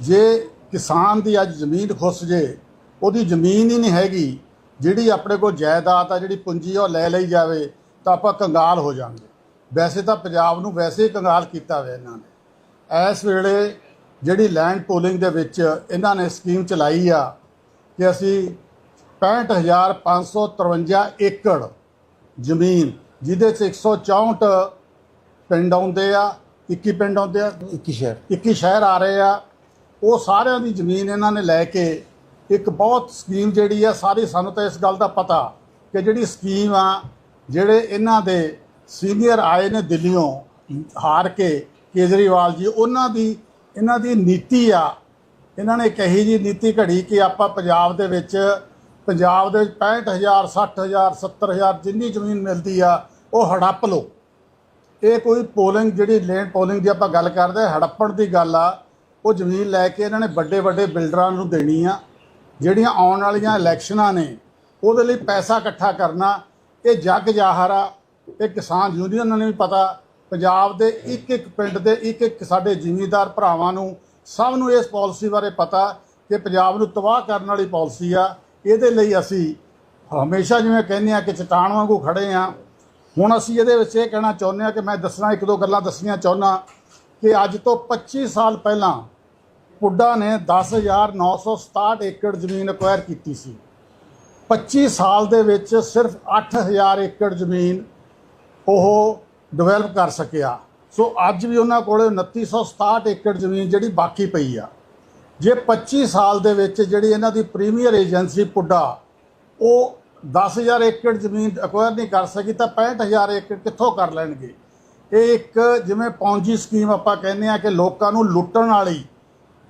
ਜੇ ਕਿਸਾਨ ਦੀ ਅੱਜ ਜ਼ਮੀਨ ਖੁੱਸ ਜੇ ਉਹਦੀ ਜ਼ਮੀਨ ਹੀ ਨਹੀਂ ਹੈਗੀ ਜਿਹੜੀ ਆਪਣੇ ਕੋਲ ਜਾਇਦਾਦ ਆ ਜਿਹੜੀ ਪੂੰਜੀ ਉਹ ਲੈ ਲਈ ਜਾਵੇ ਤਾਂ ਆਪਾਂ ਕੰਗਾਲ ਹੋ ਜਾਵਾਂਗੇ। ਵੈਸੇ ਤਾਂ ਪੰਜਾਬ ਨੂੰ ਵੈਸੇ ਹੀ ਕੰਗਾਲ ਕੀਤਾ ਹੋਇਆ ਇਹਨਾਂ ਨੇ। ਇਸ ਵੇਲੇ ਜਿਹੜੀ ਲੈਂਡ ਪੂਲਿੰਗ ਦੇ ਵਿੱਚ ਇਹਨਾਂ ਨੇ ਸਕੀਮ ਚਲਾਈ ਆ ਕਿ ਅਸੀਂ 65553 ਏਕੜ ਜ਼ਮੀਨ ਜਿਹਦੇ ਚ 164 ਪਿੰਡ ਆਉਂਦੇ ਆ 21 ਪਿੰਡ ਆਉਂਦੇ ਆ 21 ਸ਼ਹਿਰ। 21 ਸ਼ਹਿਰ ਆ ਰਹੇ ਆ ਉਹ ਸਾਰਿਆਂ ਦੀ ਜ਼ਮੀਨ ਇਹਨਾਂ ਨੇ ਲੈ ਕੇ ਇੱਕ ਬਹੁਤ ਸਕੀਮ ਜਿਹੜੀ ਆ, ਸਾਰੀ ਸਾਨੂੰ ਤਾਂ ਇਸ ਗੱਲ ਦਾ ਪਤਾ ਕਿ ਜਿਹੜੀ ਸਕੀਮ ਆ, ਜਿਹੜੇ ਇਹਨਾਂ ਦੇ ਸੀਨੀਅਰ ਆਏ ਨੇ ਦਿੱਲੀੋਂ ਹਾਰ ਕੇ, ਕੇਜਰੀਵਾਲ ਜੀ, ਉਹਨਾਂ ਦੀ, ਇਹਨਾਂ ਦੀ ਨੀਤੀ ਆ। ਇਹਨਾਂ ਨੇ ਕਹੀ ਜੀ ਨੀਤੀ ਘੜੀ ਕਿ ਆਪਾਂ ਪੰਜਾਬ ਦੇ ਵਿੱਚ, ਪੰਜਾਬ ਦੇ ਵਿੱਚ 65000 60000 70000 ਜਿੰਨੀ ਜ਼ਮੀਨ ਮਿਲਦੀ ਆ, ਉਹ ਹੜੱਪ ਲਓ। ਇਹ ਕੋਈ ਪੋਲਿੰਗ ਜਿਹੜੀ ਲੈਂਡ ਪੋਲਿੰਗ ਦੀ ਆਪਾਂ ਗੱਲ ਕਰਦੇ ਹੜੱਪਣ ਦੀ ਗੱਲ ਆ ਉਹ ਜ਼ਮੀਨ ਲੈ ਕੇ ਇਹਨਾਂ ਨੇ ਵੱਡੇ ਵੱਡੇ ਬਿਲਡਰਾਂ ਨੂੰ ਦੇਣੀ ਆ ਜਿਹੜੀਆਂ ਆਉਣ ਵਾਲੀਆਂ ਇਲੈਕਸ਼ਨਾਂ ਨੇ, ਉਹਦੇ ਲਈ ਪੈਸਾ ਇਕੱਠਾ ਕਰਨਾ, ਇਹ ਜੱਗ ਜ਼ਾਹਰ ਆ ਇਹ ਕਿਸਾਨ ਯੂਨੀਅਨ ਨੂੰ ਵੀ ਪਤਾ, ਪੰਜਾਬ ਦੇ ਇੱਕ ਇੱਕ ਪਿੰਡ ਦੇ ਇੱਕ ਇੱਕ ਸਾਡੇ ਜ਼ਿਮੀਂਦਾਰ ਭਰਾਵਾਂ ਨੂੰ, ਸਭ ਨੂੰ ਇਸ ਪਾਲਿਸੀ ਬਾਰੇ ਪਤਾ ਕਿ ਪੰਜਾਬ ਨੂੰ ਤਬਾਹ ਕਰਨ ਵਾਲੀ ਪਾਲਿਸੀ ਆ, ਇਹਦੇ ਲਈ ਅਸੀਂ ਹਮੇਸ਼ਾ ਜਿਵੇਂ ਕਹਿੰਦੇ ਆ ਕਿ ਚਟਾਨ ਵਾਂਗੂ ਖੜੇ ਆ। ਹੁਣ ਅਸੀਂ ਇਹਦੇ ਵਿੱਚ ਇਹ ਕਹਿਣਾ ਚਾਹੁੰਦੇ ਆ ਕਿ ਮੈਂ ਦੱਸਣਾ ਇੱਕ ਦੋ ਗੱਲਾਂ ਦੱਸਣੀਆਂ ਚਾਹੁੰਦਾ ਕਿ ਅੱਜ ਤੋਂ 25 ਸਾਲ ਪਹਿਲਾਂ ਪੁੱਡਾ ਨੇ 10967 ਏਕੜ ਜ਼ਮੀਨ ਅਕਵਾਇਰ ਕੀਤੀ ਸੀ। 25 ਸਾਲ ਦੇ ਵਿੱਚ ਸਿਰਫ 8000 ਏਕੜ ਜ਼ਮੀਨ ਉਹ ਡਿਵੈਲਪ ਕਰ ਸਕਿਆ। ਸੋ ਅੱਜ ਵੀ ਉਹਨਾਂ ਕੋਲੇ 2967 ਏਕੜ ਜ਼ਮੀਨ ਜਿਹੜੀ ਬਾਕੀ ਪਈ ਆ। ਜੇ 25 ਸਾਲ ਦੇ ਵਿੱਚ ਜਿਹੜੀ ਇਹਨਾਂ ਦੀ ਪ੍ਰੀਮੀਅਰ ਏਜੰਸੀ ਪੁੱਡਾ ਉਹ 10000 ਏਕੜ ਜ਼ਮੀਨ ਅਕਵਾਇਰ ਨਹੀਂ ਕਰ ਸਕੀ ਤਾਂ 65000 ਏਕੜ ਕਿੱਥੋਂ ਕਰ ਲੈਣਗੇ? ਇਹ ਇੱਕ ਜਿਵੇਂ ਪੌਂਜੀ ਸਕੀਮ ਆਪਾਂ ਕਹਿੰਦੇ ਆ ਕਿ ਲੋਕਾਂ ਨੂੰ ਲੁੱਟਣ ਵਾਲੀ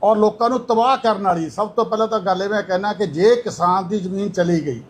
ਔਰ ਲੋਕਾਂ ਨੂੰ ਤਬਾਹ ਕਰਨ ਵਾਲੀ, ਸਭ ਤੋਂ ਪਹਿਲਾਂ ਤਾਂ ਗੱਲ ਇਹ ਮੈਂ ਕਹਿਣਾ ਕਿ ਜੇ ਕਿਸਾਨ ਦੀ ਜ਼ਮੀਨ ਚਲੀ ਗਈ,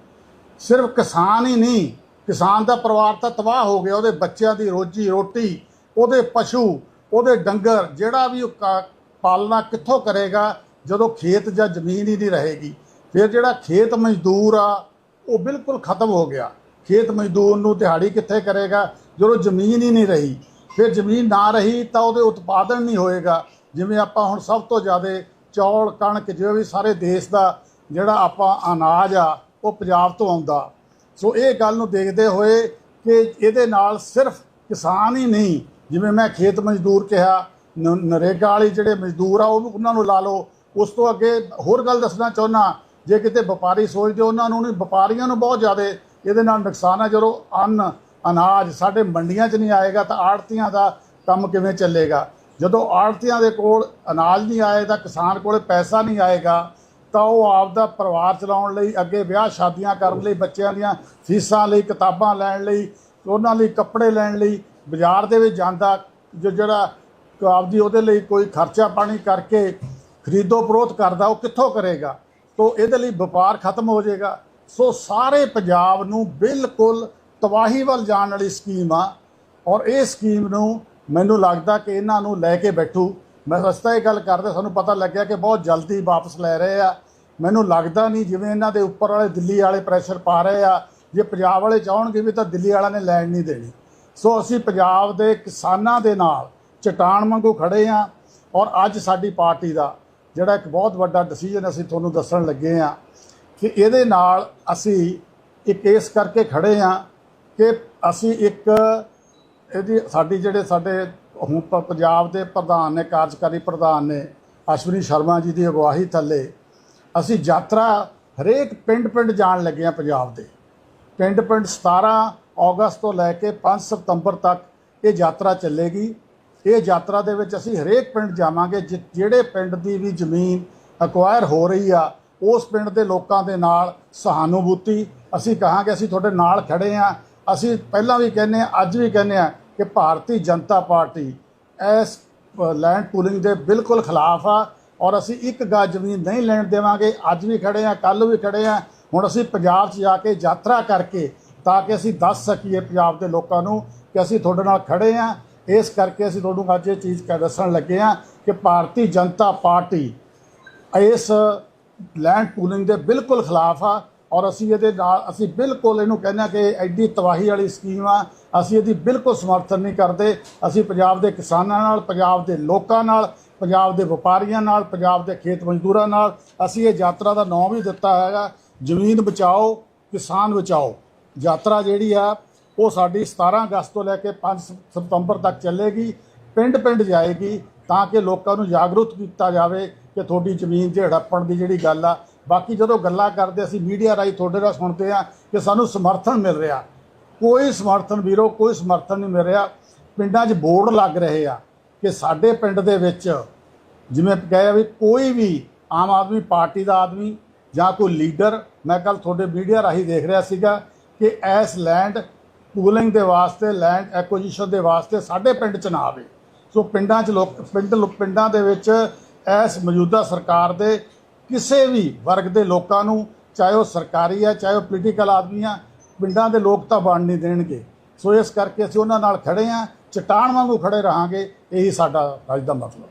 ਸਿਰਫ ਕਿਸਾਨ ਹੀ ਨਹੀਂ, ਕਿਸਾਨ ਦਾ ਪਰਿਵਾਰ ਤਾਂ ਤਬਾਹ ਹੋ ਗਿਆ, ਉਹਦੇ ਬੱਚਿਆਂ ਦੀ ਰੋਜੀ ਰੋਟੀ, ਉਹਦੇ ਪਸ਼ੂ, ਉਹਦੇ ਡੰਗਰ, ਜਿਹੜਾ ਵੀ ਉਹ ਕਾ- ਪਾਲਣਾ ਕਿੱਥੋਂ ਕਰੇਗਾ, ਜਦੋਂ ਖੇਤ ਜਾਂ ਜ਼ਮੀਨ ਹੀ ਨਹੀਂ ਰਹੇਗੀ, ਫਿਰ ਜਿਹੜਾ ਖੇਤ ਮਜ਼ਦੂਰ ਆ, ਉਹ ਬਿਲਕੁਲ ਖਤਮ ਹੋ ਗਿਆ। ਖੇਤ ਮਜ਼ਦੂਰ ਨੂੰ ਦਿਹਾੜੀ ਕਿੱਥੇ ਕਰੇਗਾ, ਜਦੋਂ ਜ਼ਮੀਨ ਹੀ ਨਹੀਂ ਰਹੀ, ਫਿਰ ਜ਼ਮੀਨ ਨਾ ਰਹੀ ਤਾਂ ਉਹਦੇ ਉਤਪਾਦਨ ਨਹੀਂ ਹੋਏਗਾ। ਜਿਵੇਂ ਆਪਾਂ ਹੁਣ ਸਭ ਤੋਂ ਜ਼ਿਆਦਾ ਚੌਲ, ਕਣਕ ਜਿਵੇਂ ਵੀ ਸਾਰੇ ਦੇਸ਼ ਦਾ ਜਿਹੜਾ ਆਪਾਂ ਅਨਾਜ ਆ, ਉਹ ਪੰਜਾਬ ਤੋਂ ਆਉਂਦਾ। ਸੋ ਇਹ ਗੱਲ ਨੂੰ ਦੇਖਦੇ ਹੋਏ ਕਿ ਇਹਦੇ ਨਾਲ ਸਿਰਫ ਕਿਸਾਨ ਹੀ ਨਹੀਂ, ਜਿਵੇਂ ਮੈਂ ਖੇਤ ਮਜ਼ਦੂਰ ਕਿਹਾ, ਨ- ਨਰੇਗਾ ਵਾਲੀ ਜਿਹੜੇ ਮਜ਼ਦੂਰ ਆ ਉਹ ਵੀ ਉਹਨਾਂ ਨੂੰ ਲਾ ਲਓ। ਉਸ ਤੋਂ ਅੱਗੇ ਹੋਰ ਗੱਲ ਦੱਸਣਾ ਚਾਹੁੰਦਾ ਜੇ ਕਿਤੇ ਵਪਾਰੀ ਸੋਚਦੇ, ਉਹਨਾਂ ਨੂੰ ਨਹੀਂ, ਵਪਾਰੀਆਂ ਨੂੰ ਬਹੁਤ ਜ਼ਿਆਦਾ ਇਹਦੇ ਨਾਲ ਨੁਕਸਾਨ ਆ। ਜਦੋਂ ਅੰਨ, ਅਨਾਜ ਸਾਡੇ ਮੰਡੀਆਂ 'ਚ ਨਹੀਂ ਆਏਗਾ, ਤਾਂ ਆੜਤੀਆਂ ਦਾ ਕੰਮ ਕਿਵੇਂ ਚੱਲੇਗਾ? ਜਦੋਂ ਆੜਤੀਆਂ ਦੇ ਕੋਲ ਅਨਾਜ ਨਹੀਂ ਆਏਗਾ ਕਿਸਾਨ ਕੋਲੇ ਪੈਸਾ ਨਹੀਂ ਆਏਗਾ, ਤਾਂ ਉਹ ਆਪਦਾ ਪਰਿਵਾਰ ਚਲਾਉਣ ਲਈ, ਅੱਗੇ ਵਿਆਹ ਸ਼ਾਦੀਆਂ ਕਰਨ ਲਈ, ਬੱਚਿਆਂ ਦੀਆਂ ਫੀਸਾਂ ਲਈ, ਕਿਤਾਬਾਂ ਲੈਣ ਲਈ, ਉਹਨਾਂ ਲਈ ਕੱਪੜੇ ਲੈਣ ਲਈ, ਬਾਜ਼ਾਰ ਦੇ ਵਿੱਚ ਜਾਂਦਾ, ਜੋ ਜਿਹੜਾ ਆਪਦੀ ਉਹਦੇ ਲਈ ਕੋਈ ਖਰਚਾ ਪਾਣੀ ਕਰਕੇ ਖਰੀਦੋ ਫਰੋਖਤ ਕਰਦਾ, ਉਹ ਕਿੱਥੋਂ ਕਰੇਗਾ? ਤੋ ਇਹਦੇ ਲਈ ਵਪਾਰ ਖਤਮ ਹੋ ਜਾਏਗਾ। ਸੋ ਸਾਰੇ ਪੰਜਾਬ ਨੂੰ ਬਿਲਕੁਲ ਤਬਾਹੀ ਵੱਲ ਜਾਣ ਵਾਲੀ ਸਕੀਮ ਆ, ਔਰ ਇਹ ਸਕੀਮ ਨੂੰ ਮੈਨੂੰ ਲੱਗਦਾ ਕਿ ਇਹਨਾਂ ਨੂੰ ਲੈ ਕੇ ਬੈਠੂ। ਮੈਂ ਰਸਤਾ ਇਹ ਗੱਲ ਕਰਦੇ ਸਾਨੂੰ ਪਤਾ ਲੱਗਿਆ ਕਿ ਬਹੁਤ ਜਲਦੀ ਵਾਪਸ ਲੈ ਰਹੇ ਆ। ਮੈਨੂੰ ਲੱਗਦਾ ਨਹੀਂ ਜਿਵੇਂ ਇਹਨਾਂ ਦੇ ਉੱਪਰ ਵਾਲੇ ਦਿੱਲੀ ਵਾਲੇ ਪ੍ਰੈਸ਼ਰ ਪਾ ਰਹੇ ਆ। ਜੇ ਪੰਜਾਬ ਵਾਲੇ ਚਾਹਣਗੇ ਵੀ ਤਾਂ ਦਿੱਲੀ ਵਾਲਿਆਂ ਨੇ ਲੈਣ ਨਹੀਂ ਦੇਣੀ। ਸੋ ਅਸੀਂ ਪੰਜਾਬ ਦੇ ਕਿਸਾਨਾਂ ਦੇ ਨਾਲ ਚਟਾਨ ਵਾਂਗੂ ਖੜੇ ਆ ਔਰ ਅੱਜ ਸਾਡੀ ਪਾਰਟੀ ਦਾ ਜਿਹੜਾ ਇੱਕ ਬਹੁਤ ਵੱਡਾ ਡਿਸੀਜਨ ਅਸੀਂ ਤੁਹਾਨੂੰ ਦੱਸਣ ਲੱਗੇ ਆ ਕਿ ਇਹਦੇ ਨਾਲ ਅਸੀਂ ਇੱਕ ਇਸ ਕਰਕੇ ਖੜੇ ਆ ਕਿ ਅਸੀਂ ਇੱਕ ਇਹਦੀ ਸਾਡੀ ਜਿਹੜੇ ਸਾਡੇ ਹੁਣ ਪ- ਪੰਜਾਬ ਦੇ ਪ੍ਰਧਾਨ ਨੇ, ਕਾਰਜਕਾਰੀ ਪ੍ਰਧਾਨ ਨੇ, ਅਸ਼ਵਨੀ ਸ਼ਰਮਾ ਜੀ ਦੀ ਅਗਵਾਈ ਥੱਲੇ ਅਸੀਂ ਯਾਤਰਾ ਹਰੇਕ ਪਿੰਡ-ਪਿੰਡ ਜਾਣ ਲੱਗੇ ਆ ਪੰਜਾਬ ਦੇ। ਪਿੰਡ-ਪਿੰਡ 17 ਅਗਸਤ ਤੋਂ ਲੈ ਕੇ 5 ਸਤੰਬਰ ਤੱਕ ਇਹ ਯਾਤਰਾ ਚੱਲੇਗੀ। ਇਹ ਯਾਤਰਾ ਦੇ ਵਿੱਚ ਅਸੀਂ ਹਰੇਕ ਪਿੰਡ ਜਾਵਾਂਗੇ, ਜਿ- ਜਿਹੜੇ ਪਿੰਡ ਦੀ ਵੀ ਜ਼ਮੀਨ ਅਕਵਾਇਰ ਹੋ ਰਹੀ ਆ, ਉਸ ਪਿੰਡ ਦੇ ਲੋਕਾਂ ਦੇ ਨਾਲ ਸਹਾਨੁਭੂਤੀ ਅਸੀਂ ਕਹਾਂਗੇ, ਅਸੀਂ ਤੁਹਾਡੇ ਨਾਲ ਖੜੇ ਆ ਅਸੀਂ ਪਹਿਲਾਂ ਵੀ ਕਹਿੰਦੇ ਆ ਅੱਜ ਵੀ ਕਹਿੰਦੇ ਆ ਕਿ ਭਾਰਤੀ ਜਨਤਾ ਪਾਰਟੀ ਇਸ ਲੈਂਡ ਪੂਲਿੰਗ ਦੇ ਬਿਲਕੁਲ ਖਿਲਾਫ ਆ ਔਰ ਅਸੀਂ ਇੱਕ ਗਜ ਜ਼ਮੀਨ ਨਹੀਂ ਲੈਣ ਦੇਵਾਂਗੇ। ਅੱਜ ਵੀ ਖੜੇ ਆ ਕੱਲ ਵੀ ਖੜੇ ਆ ਹੁਣ ਅਸੀਂ ਪੰਜਾਬ 'ਚ ਜਾ ਕੇ ਯਾਤਰਾ ਕਰਕੇ ਤਾਂ ਕਿ ਅਸੀਂ ਦੱਸ ਸਕੀਏ ਪੰਜਾਬ ਦੇ ਲੋਕਾਂ ਨੂੰ ਕਿ ਅਸੀਂ ਤੁਹਾਡੇ ਨਾਲ ਖੜੇ ਆ ਇਸ ਕਰਕੇ ਅਸੀਂ ਤੁਹਾਨੂੰ ਅੱਜ ਇਹ ਚੀਜ਼ ਕਹਿ ਦੱਸਣ ਲੱਗੇ ਆ ਕਿ ਭਾਰਤੀ ਜਨਤਾ ਪਾਰਟੀ ਇਸ ਲੈਂਡ ਪੂਲਿੰਗ ਦੇ ਬਿਲਕੁਲ ਖਿਲਾਫ ਆ। ਔਰ ਅਸੀਂ ਇਹਦੇ ਨਾਲ ਅਸੀਂ ਬਿਲਕੁਲ ਇਹਨੂੰ ਕਹਿੰਦੇ ਆ ਕਿ ਐਡੀ ਤਬਾਹੀ ਵਾਲੀ ਸਕੀਮ ਆ। ਅਸੀਂ ਇਹਦੀ ਬਿਲਕੁਲ ਸਮਰਥਨ ਨਹੀਂ ਕਰਦੇ। ਅਸੀਂ ਪੰਜਾਬ ਦੇ ਕਿਸਾਨਾਂ ਨਾਲ, ਪੰਜਾਬ ਦੇ ਲੋਕਾਂ ਨਾਲ, ਪੰਜਾਬ ਦੇ ਵਪਾਰੀਆਂ ਨਾਲ, ਪੰਜਾਬ ਦੇ ਖੇਤ ਮਜ਼ਦੂਰਾਂ ਨਾਲ ਅਸੀਂ ਇਹ ਯਾਤਰਾ ਦਾ ਨਾਮ ਵੀ ਦਿੱਤਾ ਹੈਗਾ। ਜ਼ਮੀਨ ਬਚਾਓ, ਕਿਸਾਨ ਬਚਾਓ। ਯਾਤਰਾ ਜਿਹੜੀ ਆ, ਉਹ ਸਾਡੀ 17 ਅਗਸਤ ਤੋਂ ਲੈ ਕੇ 5 ਸਤੰਬਰ ਤੱਕ ਚੱਲੇਗੀ ਪਿੰਡ ਪਿੰਡ ਜਾਏਗੀ ਤਾਂ ਕਿ ਲੋਕਾਂ ਨੂੰ ਜਾਗਰੂਕ ਕੀਤਾ ਜਾਵੇ ਕਿ ਤੁਹਾਡੀ ਜ਼ਮੀਨ 'ਚ ਹੜੱਪਣ ਦੀ ਜਿਹੜੀ ਗੱਲ ਆ ਬਾਕੀ ਜਦੋਂ ਗੱਲਾਂ ਕਰਦੇ, ਅਸੀਂ ਮੀਡੀਆ ਰਾਹੀਂ ਤੁਹਾਡੇ ਨਾਲ ਸੁਣਦੇ ਆ ਕਿ ਸਾਨੂੰ ਸਮਰਥਨ ਮਿਲ ਰਿਹਾ। ਕੋਈ ਸਮਰਥਨ ਵੀਰੋ, ਕੋਈ ਸਮਰਥਨ ਨਹੀਂ ਮਿਲ ਰਿਹਾ। ਪਿੰਡਾਂ 'ਚ ਬੋਰਡ ਲੱਗ ਰਹੇ ਆ ਕਿ ਸਾਡੇ ਪਿੰਡ ਦੇ ਵਿੱਚ ਜਿਵੇਂ ਕਹੇ ਵੀ ਕੋਈ ਵੀ ਆਮ ਆਦਮੀ ਪਾਰਟੀ ਦਾ ਆਦਮੀ ਜਾਂ ਕੋਈ ਲੀਡਰ, ਮੈਂ ਕੱਲ ਤੁਹਾਡੇ ਮੀਡੀਆ ਰਾਹੀਂ ਦੇਖ ਰਿਹਾ ਸੀਗਾ ਕਿ ਐਸ ਲੈਂਡ ਪੂਲਿੰਗ ਦੇ ਵਾਸਤੇ, ਲੈਂਡ ਐਕੁਜੀਸ਼ਨ ਦੇ ਵਾਸਤੇ ਸਾਡੇ ਪਿੰਡ 'ਚ ਨਾ ਆਵੇ। ਸੋ ਪਿੰਡਾਂ 'ਚ ਲੋਕ, ਪਿੰਡ, ਪਿੰਡਾਂ ਦੇ ਵਿੱਚ ਐਸ ਮੌਜੂਦਾ ਸਰਕਾਰ ਦੇ ਕਿਸੇ ਵੀ ਵਰਗ ਦੇ ਲੋਕਾਂ ਨੂੰ, ਚਾਹੇ ਉਹ ਸਰਕਾਰੀ ਹੈ ਚਾਹੇ ਉਹ ਪੋਲੀਟੀਕਲ ਆਦਮੀ ਆ, ਪਿੰਡਾਂ ਦੇ ਲੋਕ ਤਾਂ ਬਣ ਨਹੀਂ ਦੇਣਗੇ। ਸੋ ਇਸ ਕਰਕੇ ਅਸੀਂ ਉਹਨਾਂ ਨਾਲ ਖੜੇ ਆ ਚਟਾਨ ਵਾਂਗੂ ਖੜੇ ਰਹਾਂਗੇ, ਇਹੀ ਸਾਡਾ ਅੱਜ ਦਾ ਮਤਲਬ।